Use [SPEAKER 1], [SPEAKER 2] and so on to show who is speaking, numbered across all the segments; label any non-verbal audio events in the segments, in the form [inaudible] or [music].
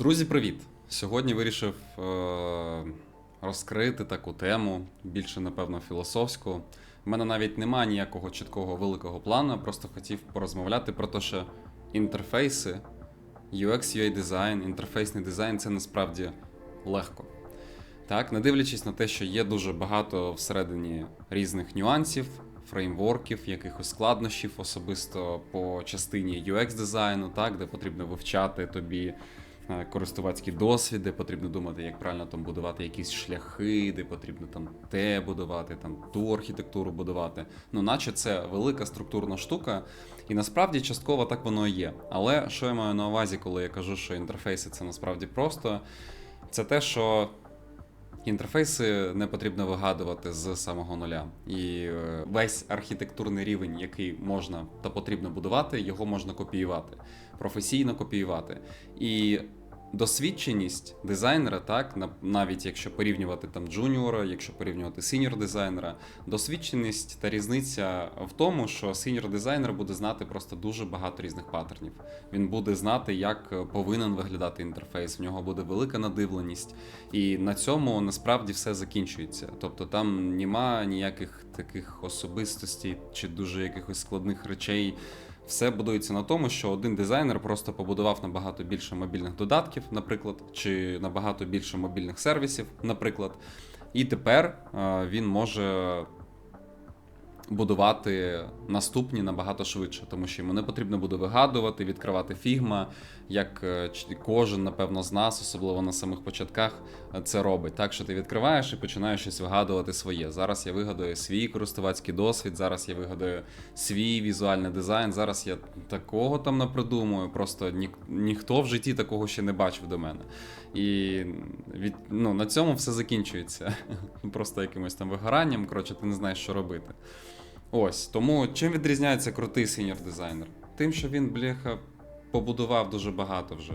[SPEAKER 1] Друзі, привіт! Сьогодні вирішив е- розкрити таку тему, більше, напевно, філософську. У мене навіть немає ніякого чіткого великого плану, просто хотів порозмовляти про те, що інтерфейси, UX, UI дизайн, інтерфейсний дизайн це насправді легко. Так, не дивлячись на те, що є дуже багато всередині різних нюансів, фреймворків, якихось складнощів, особисто по частині UX дизайну, так, де потрібно вивчати тобі е, користувацький досвід, де потрібно думати, як правильно там будувати якісь шляхи, де потрібно там те будувати, там ту архітектуру будувати. Ну, наче це велика структурна штука, і насправді частково так воно і є. Але що я маю на увазі, коли я кажу, що інтерфейси це насправді просто, це те, що. Інтерфейси не потрібно вигадувати з самого нуля. І е, весь архітектурний рівень, який можна та потрібно будувати, його можна копіювати, професійно копіювати. І досвідченість дизайнера, так, на- навіть якщо порівнювати там джуніора, якщо порівнювати сіньор дизайнера, досвідченість та різниця в тому, що сіньор дизайнер буде знати просто дуже багато різних паттернів. Він буде знати, як е, повинен виглядати інтерфейс. В нього буде велика надивленість. І на цьому насправді все закінчується. Тобто там нема ніяких таких особистостей чи дуже якихось складних речей. Все будується на тому, що один дизайнер просто побудував набагато більше мобільних додатків, наприклад, чи набагато більше мобільних сервісів, наприклад. І тепер е, він може будувати наступні набагато швидше, тому що йому не потрібно буде вигадувати, відкривати фігма, як е, кожен, напевно, з нас, особливо на самих початках, е, це робить. Так що ти відкриваєш і починаєш щось вигадувати своє. Зараз я вигадую свій користувацький досвід, зараз я вигадую свій візуальний дизайн. Зараз я такого там напридумую. Просто ні, ніхто в житті такого ще не бачив до мене. І від, ну, на цьому все закінчується. [laughs] Просто якимось там вигоранням. Коротше, ти не знаєш, що робити. Ось тому чим відрізняється крутий сеньор дизайнер? Тим, що він, бляха, побудував дуже багато вже.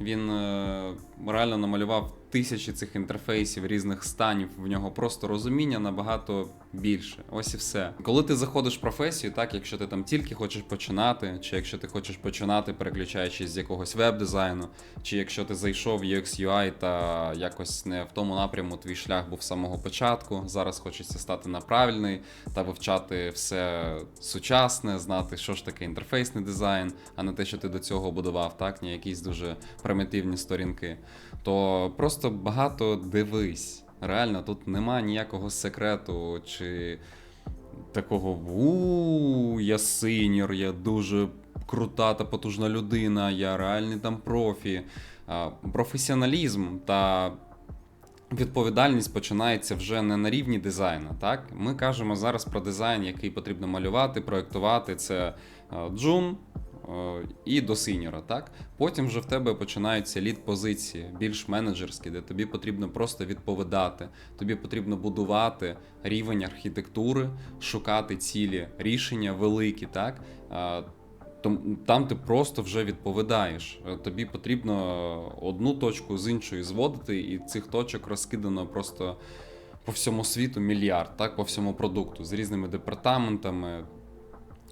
[SPEAKER 1] Він е, реально намалював тисячі цих інтерфейсів різних станів. В нього просто розуміння набагато більше. Ось і все. Коли ти заходиш в професію, так якщо ти там тільки хочеш починати, чи якщо ти хочеш починати, переключаючись з якогось веб-дизайну, чи якщо ти зайшов в UX UI та якось не в тому напряму твій шлях був з самого початку. Зараз хочеться стати на правильний та вивчати все сучасне, знати, що ж таке інтерфейсний дизайн, а не те, що ти до цього будував, так, не якісь дуже примітивні сторінки. То просто багато дивись. Реально, тут нема ніякого секрету чи такого у я синьор, я дуже крута та потужна людина, я реальний там профі. Професіоналізм та відповідальність починається вже не на рівні дизайну. Так? Ми кажемо зараз про дизайн, який потрібно малювати, проєктувати. Це джун. е, І до синьора, так? Потім вже в тебе починаються лід позиції, більш менеджерські, де тобі потрібно просто відповідати. Тобі потрібно будувати рівень архітектури, шукати цілі, рішення великі, так? Там ти просто вже відповідаєш. Е, Тобі потрібно одну точку з іншої зводити, і цих точок розкидано просто по всьому світу мільярд, так, по всьому продукту з різними департаментами.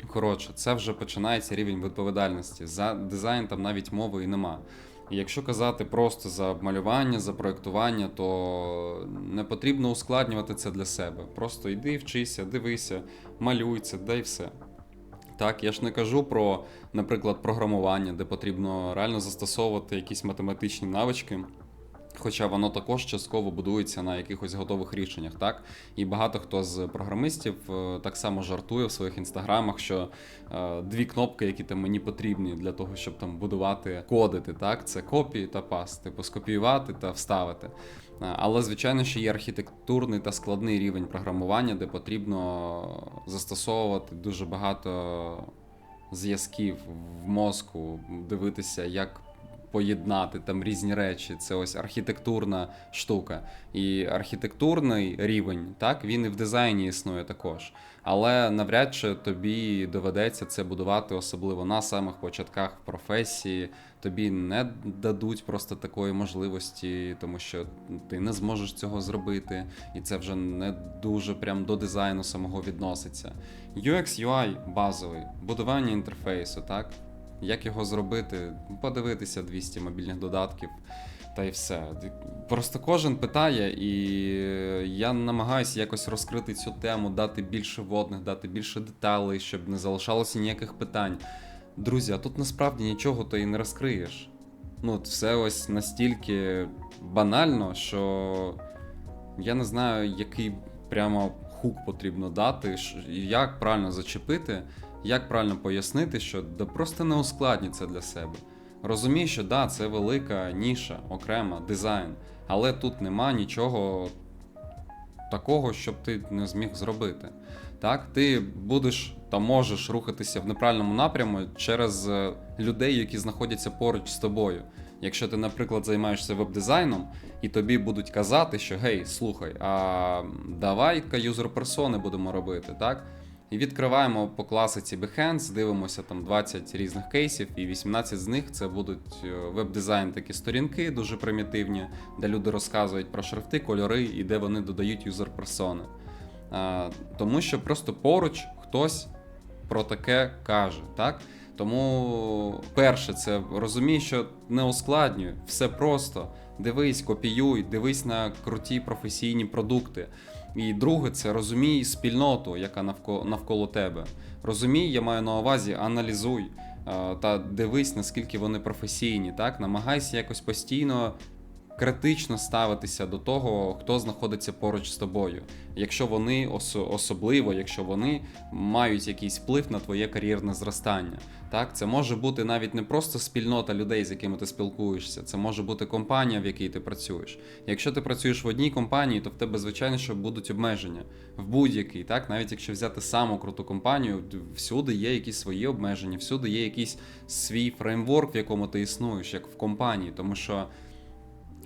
[SPEAKER 1] Коротше, це вже починається рівень відповідальності. За дизайн там навіть мови і нема. І якщо казати просто за малювання, за проєктування, то не потрібно ускладнювати це для себе. Просто йди, вчися, дивися, малюй це, дай все. Так, я ж не кажу про, наприклад, програмування, де потрібно реально застосовувати якісь математичні навички. Хоча воно також частково будується на якихось готових рішеннях, так? І багато хто з програмистів е, так само жартує в своїх інстаграмах, що е, дві кнопки, які там мені потрібні для того, щоб там будувати, кодити, так? Це копії та пас, типу скопіювати та вставити. Е, Але, звичайно, ще є архітектурний та складний рівень програмування, де потрібно застосовувати дуже багато зв'язків в мозку, дивитися, як поєднати там різні речі. Це ось архітектурна штука. І архітектурний рівень, так, він і в дизайні існує також. Але навряд чи тобі доведеться це будувати, особливо на самих початках в професії. Тобі не дадуть просто такої можливості, тому що ти не зможеш цього зробити, і це вже не дуже прям до дизайну самого відноситься. UX UI базовий, будування інтерфейсу, так? Як його зробити? Подивитися 200 мобільних додатків. Та й все. Просто кожен питає, і я намагаюся якось розкрити цю тему, дати більше водних, дати більше деталей, щоб не залишалося ніяких питань. Друзі, а тут насправді нічого то і не розкриєш. Ну, все ось настільки банально, що я не знаю, який прямо хук потрібно дати, як правильно зачепити, як правильно пояснити, що да просто не ускладні це для себе. Розумій, що да, це велика ніша, окрема, дизайн, але тут нема нічого такого, щоб ти не зміг зробити. Так, ти будеш та можеш рухатися в неправильному напряму через е, людей, які знаходяться поруч з тобою. Якщо ти, наприклад, займаєшся веб-дизайном, і тобі будуть казати, що гей, слухай, а давай-ка юзер персони будемо робити, так? І відкриваємо по класиці Behance, дивимося там 20 різних кейсів, і 18 з них це будуть е, веб-дизайн такі сторінки, дуже примітивні, де люди розказують про шрифти, кольори і де вони додають юзер персони. Тому що просто поруч хтось про таке каже, так? Тому перше, це розумій, що не ускладнюй, все просто. Дивись, копіюй, дивись на круті професійні продукти. І друге, це розумій спільноту, яка навколо, навколо тебе. Розумій, я маю на увазі, аналізуй та дивись, наскільки вони професійні. Так? Намагайся якось постійно критично ставитися до того, хто знаходиться поруч з тобою. Якщо вони осо- особливо, якщо вони мають якийсь вплив на твоє кар'єрне зростання. Так, це може бути навіть не просто спільнота людей, з якими ти спілкуєшся, це може бути компанія, в якій ти працюєш. Якщо ти працюєш в одній компанії, то в тебе звичайно що будуть обмеження в будь-якій, так навіть якщо взяти саму круту компанію, всюди є якісь свої обмеження, всюди є якийсь свій фреймворк, в якому ти існуєш, як в компанії, тому що.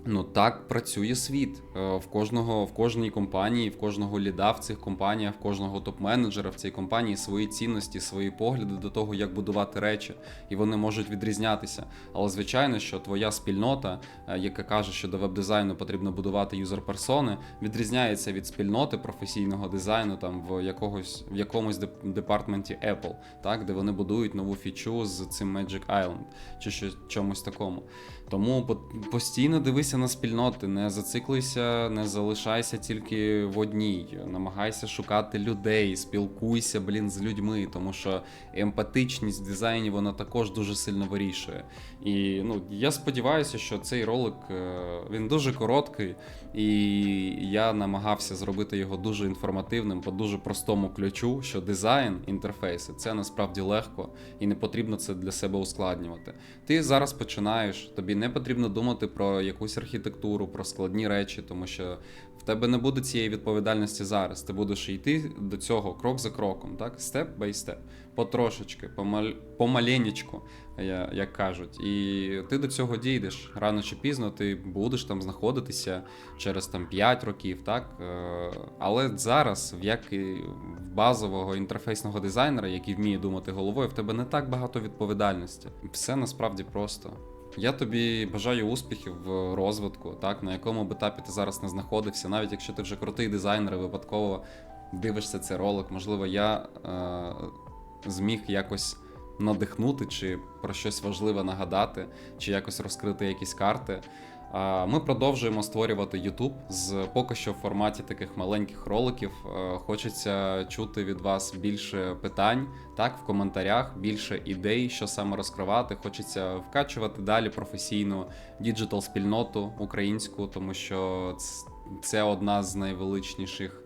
[SPEAKER 1] Ну так працює світ. Е, В кожного, в кожній компанії, в кожного ліда в цих компаніях, в кожного топ-менеджера в цій компанії свої цінності, свої погляди до того, як будувати речі, і вони можуть відрізнятися. Але звичайно, що твоя спільнота, е, яка каже, що до веб-дизайну потрібно будувати юзер-персони, відрізняється від спільноти професійного дизайну там в якогось в якомусь деп- департменті Apple, так де вони будують нову фічу з цим Magic Island чи щось чомусь такому. Тому по- постійно дивися на спільноти, не зациклуйся, не залишайся тільки в одній. Намагайся шукати людей, спілкуйся, блін, з людьми, тому що емпатичність в дизайні вона також дуже сильно вирішує. І ну, я сподіваюся, що цей ролик е, він дуже короткий, і я намагався зробити його дуже інформативним по дуже простому ключу, що дизайн інтерфейси це насправді легко і не потрібно це для себе ускладнювати. Ти зараз починаєш, тобі не потрібно думати про якусь архітектуру, про складні речі, тому що в тебе не буде цієї відповідальності зараз. Ти будеш йти до цього крок за кроком, так? Степ бай степ, потрошечки, помаль... помаленечку, як кажуть. І ти до цього дійдеш. Рано чи пізно ти будеш там знаходитися через там 5 років, так? Е, Але зараз, як і в базового інтерфейсного дизайнера, який вміє думати головою, в тебе не так багато відповідальності. Все насправді просто. Я тобі бажаю успіхів в розвитку, так, на якому б етапі ти зараз не знаходився, навіть якщо ти вже крутий дизайнер і випадково дивишся цей ролик, можливо, я е, зміг якось надихнути чи про щось важливе нагадати, чи якось розкрити якісь карти. Ми продовжуємо створювати YouTube з поки що в форматі таких маленьких роликів. Е, Хочеться чути від вас більше питань, так, в коментарях, більше ідей, що саме розкривати. Хочеться вкачувати далі професійну діджитал спільноту українську, тому що це одна з найвеличніших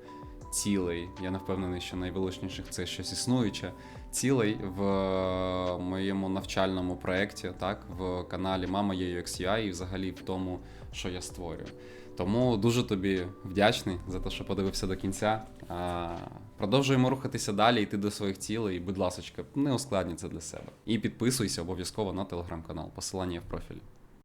[SPEAKER 1] цілей. Я не впевнений, що найвеличніших це щось існуюче. Цілей в е, моєму навчальному проєкті, так, в каналі Мама є UX і взагалі в тому, що я створюю. Тому дуже тобі вдячний за те, що подивився до кінця. Продовжуємо рухатися далі, йти до своїх цілей. Будь ласка, не ускладнюй це для себе. І підписуйся обов'язково на телеграм-канал. Посилання в профілі.